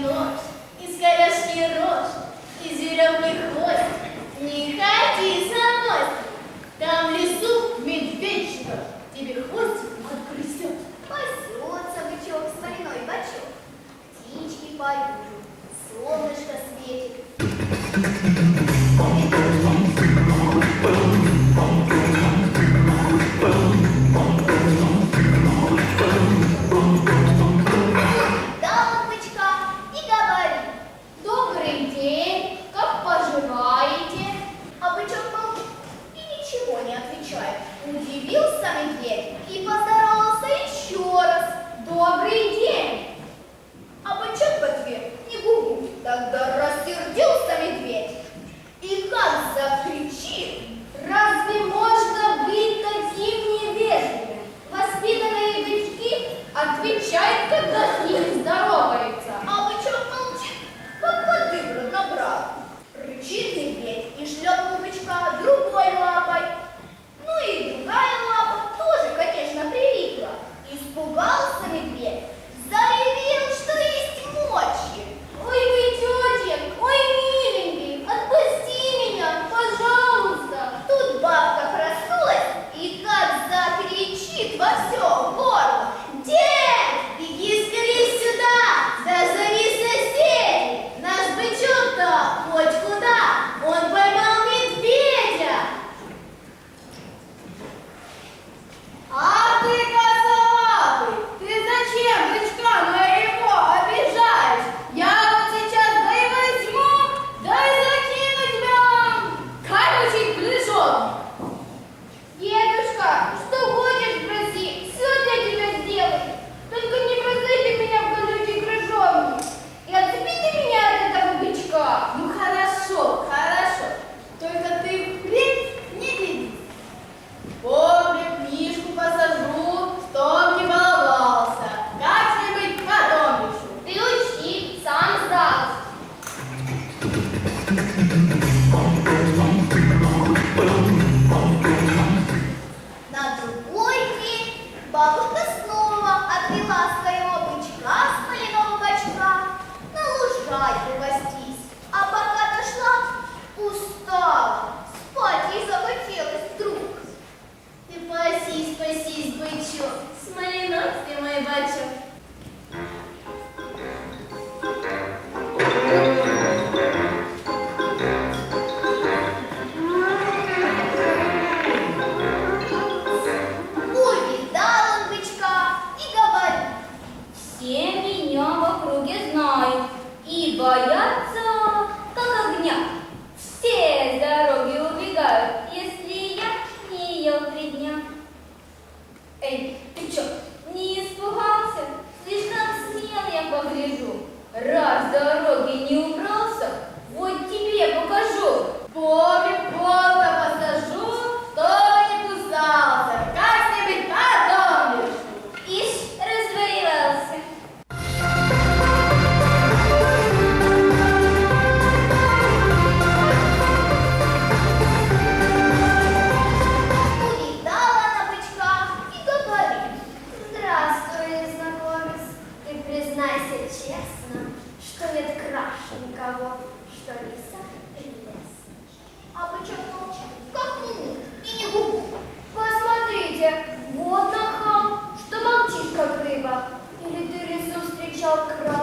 нос, из коляски рос, и зеленый хвост, не не отвечает. удивился медведь и поздоровался еще раз. Добрый день! like ясно, что нет краше никого, что лиса и. А вы что молчали? Как не? И не губу. Посмотрите, вот нахал, что молчишь, как рыба. Или ты лесу встречал краше?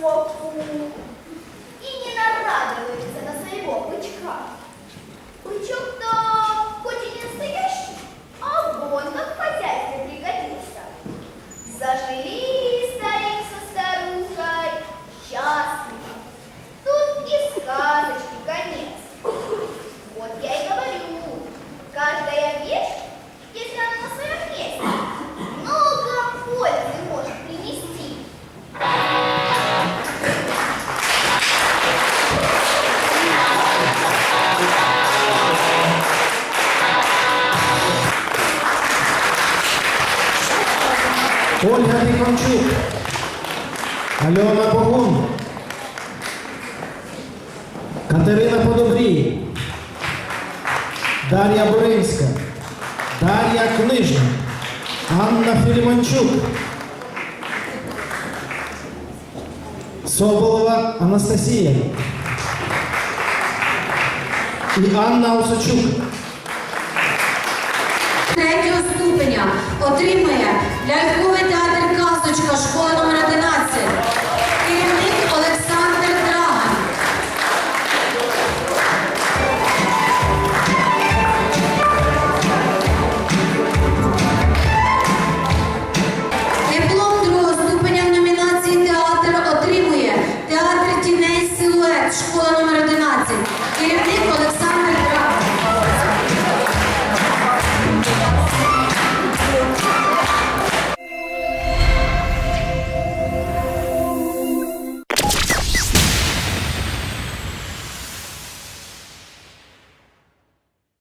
боку. І не нарадили на свого бичка. Бичок Ольга Нікончук, Альона Богун, Катерина Подобрій, Дар'я Боринська, Дар'я Книжна, Анна Філіманчук, Соболова Анастасія. І Анна Осочук. Третього ступеня. Отримає Ляльковий театр казочка, школа номер 11 Керівник Олександр Драган. Диплом другого ступеня в номінації театр отримує театр тіней силует, школа номер